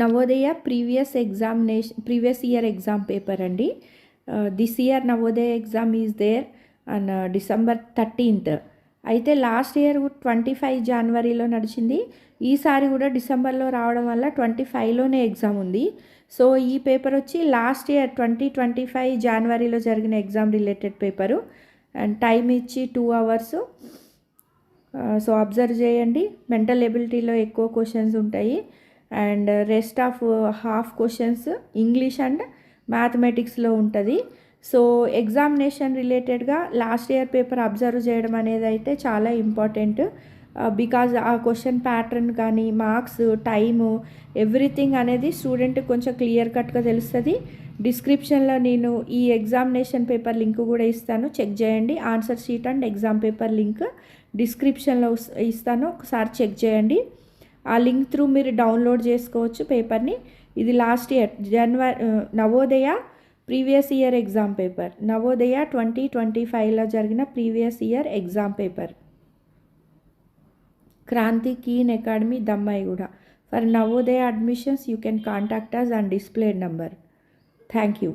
Navodaya previous examination previous year exam paper అండి. This year Navodaya exam is there and December thirteenth. అయితే last year twenty five జనవరిలో నడిచింది. ఈసారి కూడా డిసెంబర్లో రావడం వల్ల ట్వంటీ ఫైవ్లోనే ఎగ్జామ్ ఉంది. సో ఈ పేపర్ వచ్చి last year twenty twenty five జనవరిలో జరిగిన exam related paper. And time ఇచ్చి టూ అవర్స్. సో అబ్జర్వ్ చేయండి. మెంటల్ ఎబిలిటీలో ఎక్కువ క్వశ్చన్స్ ఉంటాయి. And rest of half questions English and మ్యాథమెటిక్స్లో ఉంటుంది. సో ఎగ్జామినేషన్ రిలేటెడ్గా లాస్ట్ ఇయర్ పేపర్ అబ్జర్వ్ చేయడం అనేది అయితే చాలా ఇంపార్టెంట్ బికాజ్ uh, ఆ క్వశ్చన్ ప్యాటర్న్ కానీ మార్క్స్ టైము ఎవ్రీథింగ్ అనేది స్టూడెంట్ కొంచెం క్లియర్ కట్గా తెలుస్తుంది. డిస్క్రిప్షన్లో నేను ఈ ఎగ్జామినేషన్ పేపర్ లింక్ కూడా ఇస్తాను. చెక్ చేయండి. Answer sheet and exam paper link డిస్క్రిప్షన్లో ఇస్తాను. ఒకసారి చెక్ చేయండి. ఆ లింక్ త్రూ మీరు డౌన్లోడ్ చేసుకోవచ్చు పేపర్ని. ఇది లాస్ట్ ఇయర్ జనవరి Navodaya previous year exam paper. Navodaya twenty twenty ఫైవ్లో జరిగిన previous year exam paper. Kranti Keen Academy Dammaiguda for Navodaya admissions you can contact us and display number. Thank you.